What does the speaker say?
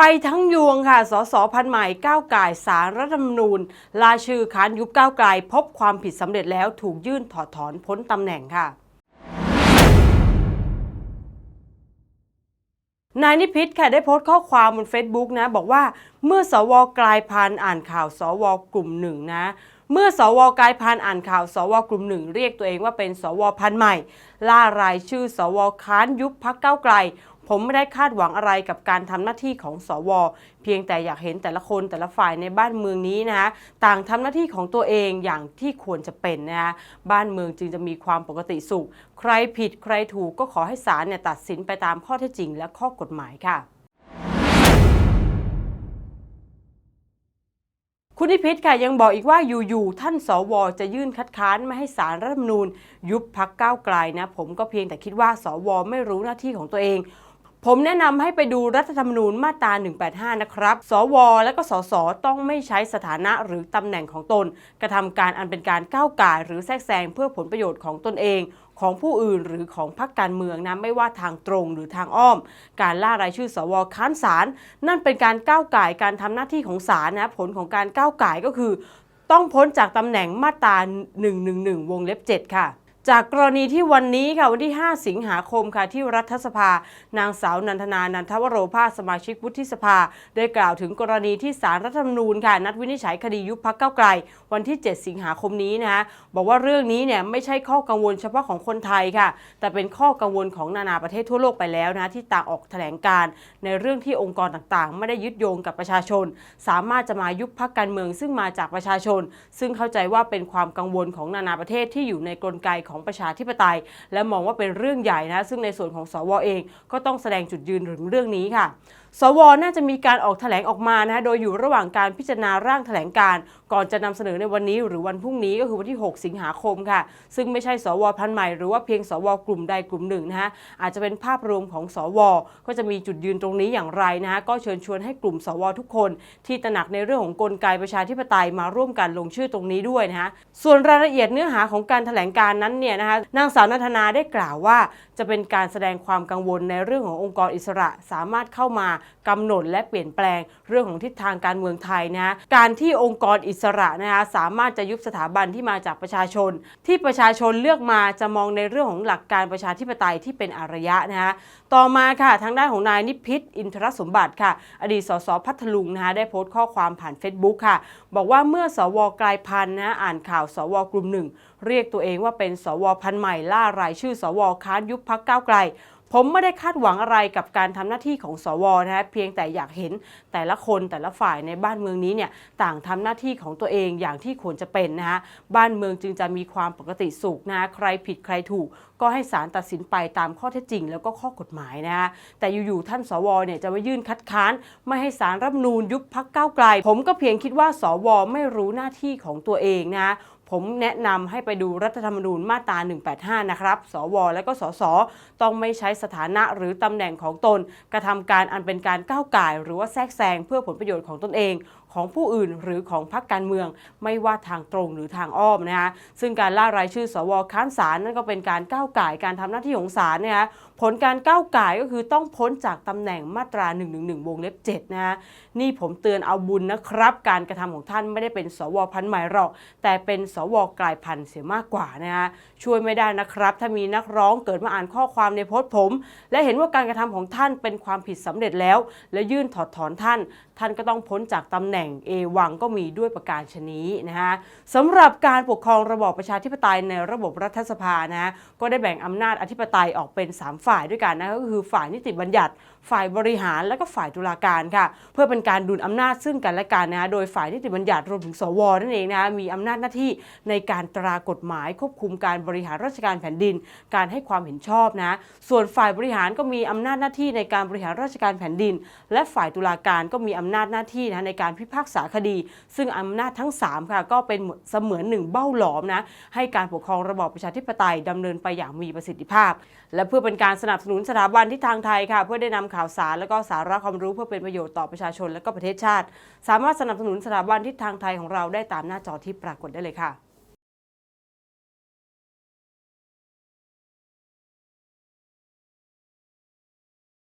ไปทั้งยวงค่ะ สสพันใหม่ก้าวไก่สารรัฐธรรมนูญลาชื่อค้านยุบก้าวไกลพบความผิดสำเร็จแล้วถูกยื่นถอดถอนพ้นตำแหน่งค่ะนายนิพิษค่ะได้โพสต์ข้อความบน Facebook นะ บอกว่าเมื่อสวกลายพันธ์อ่านข่าวสวกลุ่มหนึ่งนะเมื่อสวกลายพันธ์อ่านข่าวสวกลุ่มหนึ่งเรียกตัวเองว่าเป็นสวพันใหม่ ล่ารายชื่อสวค้านยุบพักเก้าวไกล ผมไม่ได้คาดหวังอะไรกับการทำหน้าที่ของสว เพียงแต่อยากเห็นแต่ละคนแต่ละฝ่ายในบ้านเมืองนี้นะคะต่างทำหน้าที่ของตัวเองอย่างที่ควรจะเป็นนะคะบ้านเมืองจึงจะมีความปกติสุข ใครผิดใครถูกก็ขอให้ศาลเนี่ยตัดสินไปตามข้อเท็จจริงและข้อกฎหมายค่ะคุณนิพิษค่ะยังบอกอีกว่าอยู่ๆท่านสวจะยื่นคัดค้านไม่ให้สารรัฐธรรมนูญ ยุบพักก้าวไกลนะ ผมก็เพียงแต่คิดว่าสวไม่รู้หน้าที่ของตัวเอง ผมแนะนำให้ไปดูรัฐธรรมนูญมาตรา 185 นะครับ สว และก็สส ต้องไม่ใช้สถานะหรือตำแหน่งของตน กระทำการอันเป็นการก้าวก่าย หรือแทรกแซงเพื่อผลประโยชน์ของตนเองของผู้อื่นหรือของพรรคการเมืองนะไม่ว่าทางตรงหรือทางอ้อม การล่ารายชื่อสวค้านศาลนั่นเป็นการก้าวไก่การทำหน้าที่ของศาลนะผลของการก้าวไก่ก็คือ ต้องพ้นจากตำแหน่งมาตรา111 วงเล็บ 7 ค่ะ จากกรณีที่วันนี้ค่ะวันที่ 5 สิงหาคมค่ะที่รัฐสภา นางสาวนันทนา นันทวโรภาสมาชิกวุฒิสภา ได้กล่าวถึงกรณีที่สารรัฐธรรมนูญค่ะนัดวินิจฉัยคดียุบพักเก้าไกล วันที่ 7 สิงหาคมนี้นะคะบอกว่าเรื่องนี้เนี่ยไม่ใช่ข้อกังวลเฉพาะของคนไทยค่ะ แต่เป็นข้อกังวลของนานาประเทศทั่วโลกไปแล้วนะที่ต่างออกแถลงการ ในเรื่องที่องค์กรต่างๆ ไม่ได้ยึดโยงกับประชาชน สามารถจะมายุบพักการเมือง ซึ่งมาจากประชาชน ซึ่งเข้าใจว่าเป็นความกังวลของนานาประเทศที่อยู่ในกลไกของประชาธิปไตย และมองว่าเป็นเรื่องใหญ่นะ ซึ่งในส่วนของสวเองก็ต้องแสดงจุดยืนถึงเรื่องนี้ค่ะ สวน่าจะมีการออกแถลงออกมานะโดยอยู่ระหว่างการพิจารณาร่างแถลงการ ก่อนจะนำเสนอในวันนี้หรือวันพรุ่งนี้ก็คือวันที่ 6 สิงหาคมค่ะ ซึ่งไม่ใช่สวพันธ์ใหม่หรือว่าเพียงสวกลุ่มใดกลุ่มหนึ่งนะฮะอาจจะเป็นภาพรวมของสว ก็จะมีจุดยืนตรงนี้อย่างไรนะฮะก็เชิญชวนให้กลุ่มสวทุกคน ที่ตระหนักในเรื่องของกลไกประชาธิปไตยมาร่วมกันลงชื่อตรงนี้ด้วยนะฮะส่วนรายละเอียดเนื้อหาของการแถลงการนั้นเนี่ยนะคะนางสาวนัทนาได้กล่าวว่า จะเป็นการแสดงความกังวลในเรื่องขององค์กรอิสระสามารถเข้ามากำหนดและเปลี่ยนแปลงเรื่องของทิศทางการเมืองไทยนะะการที่องค์กรอิสระนะคะสามารถจะยุบสถาบันที่มาจากประชาชน ที่ประชาชนเลือกมาจะมองในเรื่องของหลักการประชาธิปไตยที่เป็นอารยะนะฮะต่อมาค่ะทางด้านของนายนิพิษอินทรสมบัติค่ะ อดีตสสพัทลุงนะคะได้โพสต์ข้อความผ่าน Facebook ค่ะ บอกว่าเมื่อสวกลายพันธุ์นะอ่านข่าวสวกลุ่มหนึ่งเรียกตัวเองว่าเป็นสวพันธ์ใหม่ล่ารายชื่อสวค้านยุบพักก้าวไกล ผมไม่ได้คาดหวังอะไรกับการทำหน้าที่ของสวนะฮะเพียงแต่อยากเห็นแต่ละคนแต่ละฝ่ายในบ้านเมืองนี้เนี่ยต่างทำหน้าที่ของตัวเองอย่างที่ควรจะเป็นนะฮะบ้านเมืองจึงจะมีความปกติสุขนะใครผิดใครถูกก็ให้ศาลตัดสินไปตามข้อเท็จจริง แล้วก็ข้อกฎหมายนะฮะแต่อยู่ๆท่านสวเนี่ยจะมายื่นคัดค้าน ไม่ให้สารรัฐธรรมนูญยุบพักก้าวไกล ผมก็เพียงคิดว่าสวไม่รู้หน้าที่ของตัวเองนะ ผมแนะนำให้ไปดูรัฐธรรมนูญมาตรา 185 นะครับ สว และก็สส ต้องไม่ใช้สถานะหรือตำแหน่งของตน กระทำการอันเป็นการก้าวไก่หรือว่าแทรกแซงเพื่อผลประโยชน์ของตนเองของผู้อื่น หรือของพรรคการเมือง ไม่ว่าทางตรงหรือทางอ้อมนะคะซึ่งการล่ารายชื่อสวค้านศาลนั่นก็เป็นการก้าวไก่การทำหน้าที่ของศาลนะคะผลการก้าวไก่ก็คือต้องพ้นจากตำแหน่งมาตรา111วงเล็บ7นะคะนี่ผมเตือนเอาบุญนะครับ การกระทำของท่านไม่ได้เป็นสวพันธุ์ใหม่หรอก แต่เป็นสวกลายพันธุ์เสียมากกว่านะคะช่วยไม่ได้นะครับ ถ้ามีนักร้องเกิดมาอ่านข้อความในโพสต์ผม และเห็นว่าการกระทำของท่านเป็นความผิดสำเร็จแล้ว และยื่นถอดถอนท่าน ท่านก็ต้องพ้นจากตำแหน่งน่งเอวังก็มีด้วยประการชนี้นะคะสำหรับการปกครองระบอบประชาธิปไตยในระบบรัฐสภานะก็ได้แบ่งอำนาจอธิปไตยออกเป็น 3 ฝ่ายด้วยกันนะก็คือฝ่ายนิติบัญญัติ ฝ่ายบริหารและก็ฝ่ายตุลาการค่ะ เพื่อเป็นการดุลอำนาจซึ่งกันและกันนะโดยฝ่ายนิติบัญญัติรวมถึงสวนั่นเองนะมีอำนาจหน้าที่ในการตรากฎหมายควบคุมการบริหารราชการแผ่นดิน การให้ความเห็นชอบนะส่วนฝ่ายบริหารก็มีอำนาจหน้าที่ในการบริหารราชการแผ่นดิน และฝ่ายตุลาการก็มีอำนาจหน้าที่นะในการพิพากษาคดี ซึ่งอำนาจทั้ง 3 ค่ะ ก็เป็นเสมือนหนึ่งเบ้าหลอมนะให้การปกครองระบอบประชาธิปไตยดำเนินไปอย่างมีประสิทธิภาพ และเพื่อเป็นการสนับสนุนสถาบันที่ทางไทยค่ะ เพื่อได้นำข่าวสารและก็สาระความรู้เพื่อเป็นประโยชน์ต่อประชาชนและก็ประเทศชาติ สามารถสนับสนุนสถาบันทิศทางไทยของเราได้ตามหน้าจอที่ปรากฏได้เลยค่ะ